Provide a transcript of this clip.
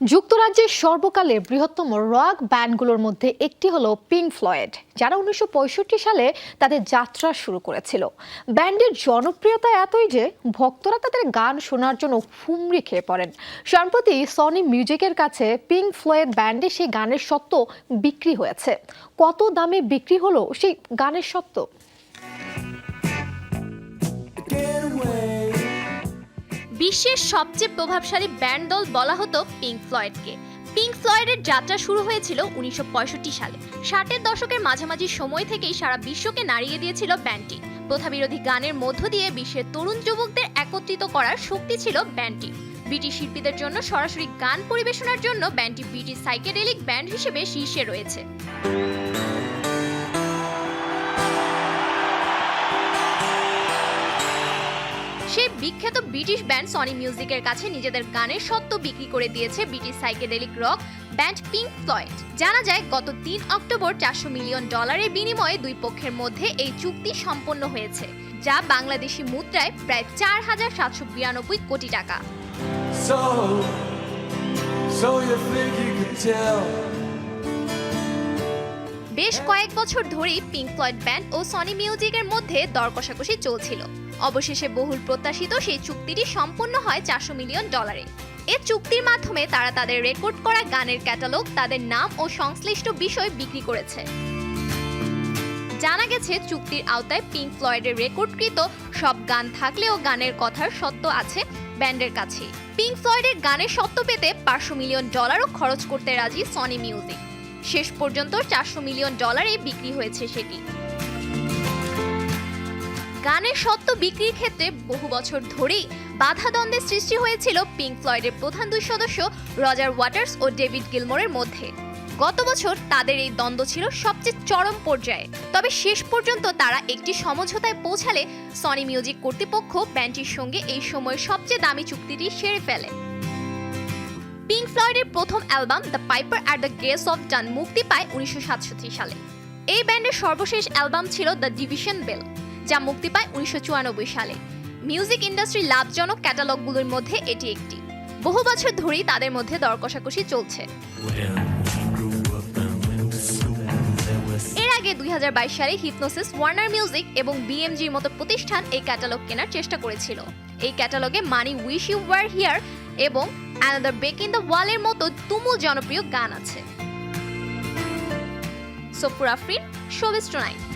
যুক্তরাজ্যের সর্বকালের বৃহত্তম রক ব্যান্ডগুলোর মধ্যে একটি হলো পিঙ্ক ফ্লয়েড যারা উনিশশো পঁয়ষট্টি সালে তাদের যাত্রা শুরু করেছিল। ব্যান্ডের জনপ্রিয়তা এতই যে, ভক্তরা তাদের গান শোনার জন্য হুমড়ি খেয়ে পড়েন। সম্প্রতি সনি মিউজিকের কাছে পিঙ্ক ফ্লয়েড ব্যান্ডে সেই গানের সত্ত্ব বিক্রি হয়েছে। কত দামে বিক্রি হলো সেই গানের সত্ত্ব বিশ্বের সবচেয়ে প্রভাবশালী ব্যান্ড দল বলা হতো পিঙ্ক ফ্লয়েডকে। পিঙ্ক ফ্লয়েডের যাত্রা শুরু হয়েছিল উনিশশো পঁয়ষট্টি সালে। ষাটের দশকের মাঝামাঝি সময় থেকেই সারা বিশ্বকে নাড়িয়ে দিয়েছিল ব্যান্ডটি। প্রথাবিরোধী গানের মধ্য দিয়ে বিশ্বের তরুণ যুবকদের একত্রিত করার শক্তি ছিল ব্যান্ডটি ব্রিটিশ শিল্পীদের জন্য সরাসরি গান পরিবেশনার জন্য ব্যান্ডটি ব্রিটিশ সাইকেডেলিক ব্যান্ড হিসেবে শীর্ষে রয়েছে। বিখ্যাত ব্রিটিশ ব্যান্ড সনি মিউজিকের কাছে নিজেদের গানের সত্ত্ব বিক্রি করে দিয়েছে British psychedelic rock band Pink Floyd জানা যায় গত তিন অক্টোবর চারশো মিলিয়ন ডলারের বিনিময়ে দুই পক্ষের মধ্যে এই চুক্তি সম্পন্ন হয়েছে যা বাংলাদেশি মুদ্রায় প্রায় চার হাজার সাতশো বিরানব্বই কোটি টাকা So, so you think you could tell? বেশ কয়েক বছর ধরেই পিঙ্ক ফ্লয়েড ব্যান্ড ও সনি মিউজিকের মধ্যে দর কষাকষি চলছিল। অবশেষে বহুল প্রত্যাশিত সেই চুক্তিটি সম্পন্ন হয় চারশো মিলিয়ন ডলারে। এ চুক্তির মাধ্যমে তারা তাদের রেকর্ড করা গানের ক্যাটালগ, তাদের নাম ও সংশ্লিষ্ট বিষয় বিক্রি করেছে। জানা গেছে, চুক্তির আওতায় পিঙ্ক ফ্লয়েডের রেকর্ডকৃত সব গান থাকলেও গানের কথার সত্য আছে ব্যান্ডের কাছে পিঙ্ক ফ্লয়েডের গানের সত্য পেতে পাঁচশো মিলিয়ন ডলারও খরচ করতে রাজি সনি মিউজিক শেষ পর্যন্ত চারশো মিলিয়ন ডলারে বিক্রি হয়েছে সেটি। গানের সত্ত্ব বিক্রির ক্ষেত্রে বহু বছর ধরেই বাধা দ্বন্দ্বের সৃষ্টি হয়েছিল পিঙ্ক ফ্লয়েডের প্রধান দুই সদস্য রজার ওয়াটার্স ও ডেভিড গিলমোরের মধ্যে। গত বছর তাদের এই দ্বন্দ্ব ছিল সবচেয়ে চরম পর্যায়ে। তবে শেষ পর্যন্ত তারা একটি সমঝোতায় পৌঁছালে সনি মিউজিক কর্তৃপক্ষ ব্যান্ডটির সঙ্গে এই সময়ের সবচেয়ে দামি চুক্তিটি সেরে ফেলে। পিঙ্ক ফ্লয়েডের প্রথম album the piper at the gates of dawn মুক্তি পায় উনিশশো সালে। এই ব্যান্ডের সর্বশেষ অ্যালবাম ছিল দ্য ডিভিশন বেল, যা মুক্তি পায় উনিশশো সালে। মিউজিক ইন্ডাস্ট্রি লাভজনক ক্যাটালগুলোর মধ্যে এটি একটি। বহু বছর ধরেই তাদের মধ্যে দর কষাকষি চলছে। এর আগে দুই হাজার বাইশ সালে হিপনোসিস ওয়ার্নার মিউজিক এবং বিএমজির মতো প্রতিষ্ঠান এই ক্যাটালগ কেনার চেষ্টা করেছিল। এই ক্যাটালগে money wish you were here এবং অ্যানাদার বেক ইন দ্য ওয়ালের মতো তুমুল জনপ্রিয় গান আছে। সোপুর আফরিন শোবিস্ট নাইট